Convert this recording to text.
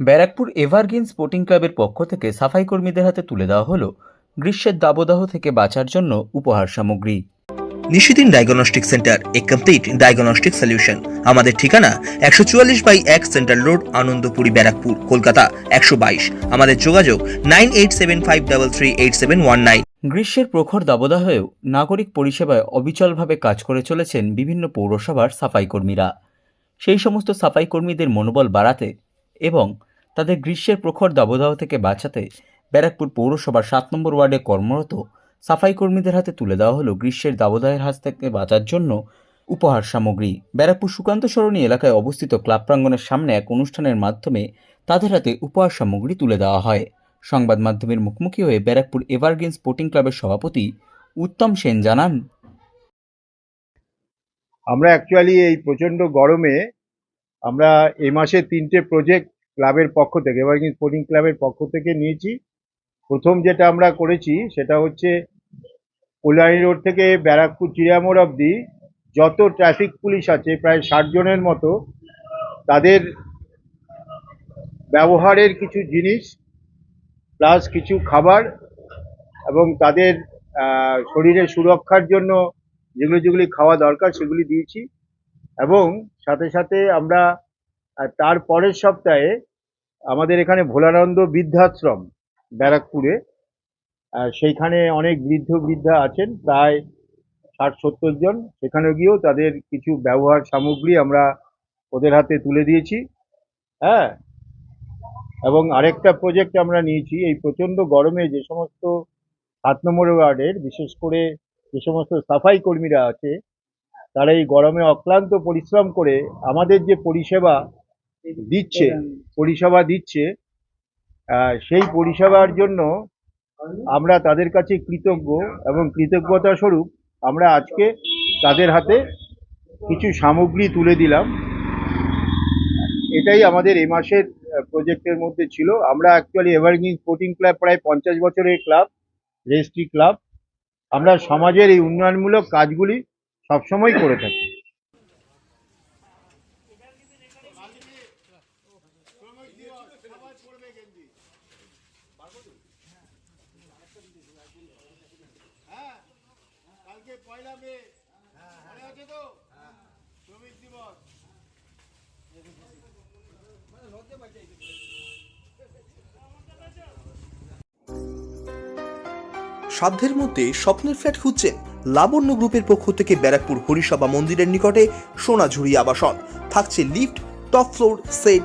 Barrackpore evergreen sporting ক্লাবের পক্ষ থেকে সাফাই কর্মীদের হাতে তুলে দেওয়া হলো গ্রীষ্মের দাবদাহ থেকে বাঁচার জন্য উপহার সামগ্রী। নিশিদিন ডায়াগনস্টিক সেন্টার এ কমপ্লিট ডায়াগনস্টিক সলিউশন। আমাদের ঠিকানা একশো চুয়াল্লিশ বাই এক সেন্ট্রাল রোড আনন্দপুরি ব্যারাকপুর কলকাতা একশো বাইশ। আমাদের যোগাযোগ nine eight seven five double three eight seven one nine. গ্রীষ্মের প্রখর দাবদাহেও নাগরিক পরিষেবায় অবিচলভাবে কাজ করে চলেছেন বিভিন্ন পৌরসভার সাফাই কর্মীরা। সেই সমস্ত সাফাই কর্মীদের মনোবল বাড়াতে এবং তাদের গ্রীষ্মের প্রখর দাবদাহ থেকে বাঁচাতে ব্যারাকপুর পৌরসভার সাত নম্বর ওয়ার্ডে কর্মরত সাফাই কর্মীদের হাতে তুলে দেওয়া হলো গ্রীষ্মের দাবদাহের হাত থেকে বাঁচার জন্য উপহার সামগ্রী। ব্যারাকপুর সুকান্ত সরণী এলাকায় অবস্থিত ক্লাব প্রাঙ্গণের সামনে এক অনুষ্ঠানের মাধ্যমে তাদের হাতে উপহার সামগ্রী তুলে দেওয়া হয়। সংবাদ মাধ্যমের মুখোমুখি হয়ে ব্যারাকপুর এভারগ্রিন স্পোর্টিং ক্লাবের সভাপতি উত্তম সেন জানান, আমরা অ্যাকচুয়ালি এই প্রচণ্ড গরমে আমরা এ মাসে তিনটে প্রজেক্ট ক্লাবের পক্ষ থেকে এবার কিন্তু স্পোর্টিং ক্লাবের পক্ষ থেকে নিয়েছি। প্রথম যেটা আমরা করেছি সেটা হচ্ছে কল্যাণী রোড থেকে ব্যারাকপুর চিড়িয়ামোড় অবধি যত ট্রাফিক পুলিশ আছে, প্রায় ষাট জনের মতো, তাদের ব্যবহারের কিছু জিনিস প্লাস কিছু খাবার এবং তাদের শরীরের সুরক্ষার জন্য যেগুলো যেগুলি খাওয়া দরকার সেগুলি দিয়েছি। এবং সাথে সাথে আমরা তার পরের সপ্তাহে আমাদের এখানে ভোলানন্দ বৃদ্ধাশ্রম ব্যারাকপুরে। আহ, সেইখানে অনেক বৃদ্ধ বৃদ্ধা আছেন প্রায় ষাট সত্তর জন। সেখানে গিয়েও তাদের কিছু ব্যবহার সামগ্রী আমরা ওদের হাতে তুলে দিয়েছি। হ্যাঁ? এবং আরেকটা প্রজেক্ট আমরা নিয়েছি এই প্রচণ্ড গরমে যে সমস্ত সাত নম্বর ওয়ার্ডের বিশেষ করে যে সমস্ত সাফাই কর্মীরা আছে তারা এই গরমে অক্লান্ত পরিশ্রম করে আমাদের যে পরিষেবা দিচ্ছে, পরিষেবা দিচ্ছে সেই পরিষেবার জন্য আমরা তাদের কাছে কৃতজ্ঞ এবং কৃতজ্ঞতা স্বরূপ আমরা আজকে তাদের হাতে কিছু সামগ্রী তুলে দিলাম। এটাই আমাদের এ মাসের প্রজেক্টের মধ্যে ছিল। আমরা অ্যাকচুয়ালি এভারগ্রিন স্পোর্টিং ক্লাব প্রায় পঞ্চাশ বছরের ক্লাব রেজিস্ট্রি ক্লাব আমরা সমাজের এই উন্নয়নমূলক কাজগুলি সবসময় করে থাকি। সাধ্যের মধ্যে স্বপ্নের ফ্ল্যাট খুঁজছেন লাবণ্য গ্রুপের পক্ষ থেকে ব্যারাকপুর হরিসভা মন্দিরের নিকটে সোনাঝুরি আবাসন। থাকছে lift, top floor set